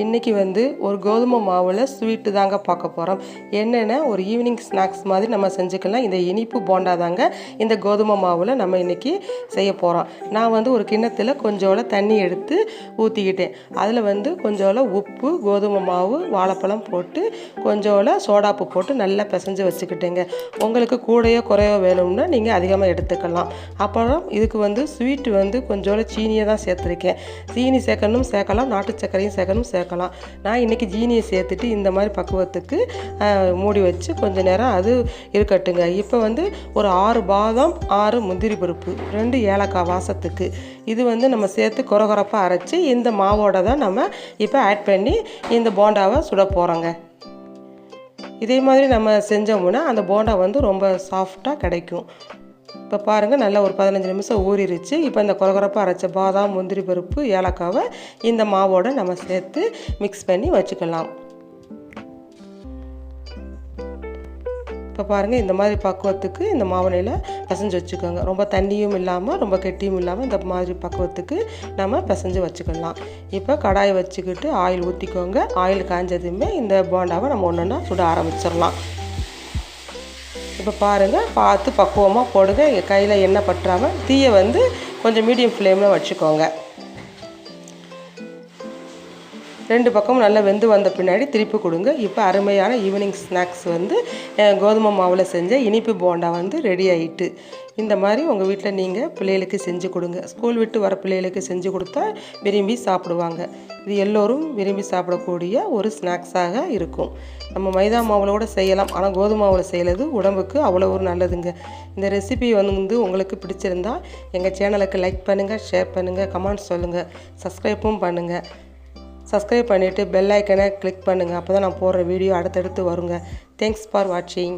இன்றைக்கி வந்து ஒரு கோதுமை மாவில் ஸ்வீட்டு தாங்க பார்க்க போகிறோம் என்னென்ன ஒரு ஈவினிங் ஸ்நாக்ஸ் மாதிரி நம்ம செஞ்சுக்கலாம். இந்த இனிப்பு போண்டா தாங்க இந்த கோதுமை மாவில் நம்ம இன்றைக்கி செய்ய போகிறோம் நான் வந்து ஒரு கிண்ணத்தில் கொஞ்சோல தண்ணி எடுத்து ஊற்றிக்கிட்டேன் அதில் வந்து கொஞ்சோல உப்பு கோதுமை மாவு வாழைப்பழம் போட்டு கொஞ்சோல சோடாப்பு போட்டு நல்லா பிசைஞ்சு வச்சுக்கிட்டேங்க. உங்களுக்கு கூடையோ குறையோ வேணும்னா நீங்கள் அதிகமாக எடுத்துக்கலாம். அப்புறம் இதுக்கு வந்து ஸ்வீட் வந்து கொஞ்சோல சீனியை தான் சேர்த்துருக்கேன். சீனி சேர்க்கணும் சேர்க்கலாம். நாட்டு சர்க்கரையும் சேர்க்கணும் சேர்க்கலாம் நான் இன்றைக்கி ஜீனியை சேர்த்துட்டு இந்த மாதிரி பக்குவத்துக்கு மூடி வச்சு கொஞ்ச நேரம் அது இருக்கட்டுங்க. இப்போ வந்து ஒரு ஆறு பாதாம் ஆறு முந்திரி பருப்பு ரெண்டு ஏலக்காய் வாசத்துக்கு. இது வந்து நம்ம சேர்த்து குறகுறப்பாக அரைச்சி இந்த மாவோட தான் நம்ம இப்போ ஆட் பண்ணி இந்த போண்டாவை சுட போகிறோங்க இதே மாதிரி நம்ம செஞ்சோம்னா அந்த போண்டா வந்து ரொம்ப சாஃப்டாக கிடைக்கும். இப்போ பாருங்கள் நல்லா ஒரு பதினஞ்சு நிமிஷம் ஊறிடுச்சு இப்போ இந்த கொரகொரப்பாக அரைச்ச பாதாம் முந்திரி பருப்பு ஏலக்காவை இந்த மாவோடு நம்ம சேர்த்து மிக்ஸ் பண்ணி வச்சுக்கலாம். இப்போ பாருங்கள் இந்த மாதிரி பக்குவத்துக்கு இந்த மாவனையில் பிசைஞ்சு வச்சுக்கோங்க. ரொம்ப தண்ணியும் இல்லாமல் ரொம்ப கெட்டியும் இல்லாமல் இந்த மாதிரி பக்குவத்துக்கு நம்ம பிசைஞ்சு வச்சுக்கலாம். இப்போ கடாயை வச்சுக்கிட்டு ஆயில் ஊற்றிக்கோங்க ஆயில் காஞ்சதுமே இந்த போண்டாவை நம்ம ஒன்று ஒன்றா சுட ஆரம்பிச்சிடலாம். இப்போ பாருங்கள் பார்த்து பக்குவமாக போடுங்க. எங்கள் கையில் எண்ணெய் பற்றாமல் தீயை வந்து கொஞ்சம் மீடியம் ஃப்ளேமில் வச்சுக்கோங்க. ரெண்டு பக்கமும் நல்லா வெந்து வந்த பின்னாடி திருப்பி கொடுங்க. இப்போ அருமையான ஈவினிங் ஸ்நாக்ஸ் வந்து கோதுமை மாவில் செஞ்ச இனிப்பு போண்டா வந்து ரெடி ஆகிட்டு இந்த மாதிரி உங்கள் வீட்டில் நீங்கள் பிள்ளைகளுக்கு செஞ்சு கொடுங்க. ஸ்கூல் விட்டு வர பிள்ளைகளுக்கு செஞ்சு கொடுத்தா விரும்பி சாப்பிடுவாங்க. இது எல்லோரும் விரும்பி சாப்பிடக்கூடிய ஒரு ஸ்நாக்ஸாக இருக்கும். நம்ம மைதா மாவில் கூட செய்யலாம். ஆனால் கோதுமை மாவில் செய்கிறது உடம்புக்கு அவ்வளோ ஒரு நல்லதுங்க. இந்த ரெசிபி வந்து உங்களுக்கு பிடிச்சிருந்தா எங்கள் சேனலுக்கு லைக் பண்ணுங்கள் ஷேர் பண்ணுங்கள் கமெண்ட்ஸ் சொல்லுங்கள் சப்ஸ்கிரைப்பும் பண்ணுங்கள் சப்ஸ்கிரைப் பண்ணிவிட்டு பெல் ஐக்கனை கிளிக் பண்ணுங்கள் அப்போ தான் நான் போடுற வீடியோ அடுத்தடுத்து வருங்க. தேங்க்ஸ் ஃபார் வாட்சிங்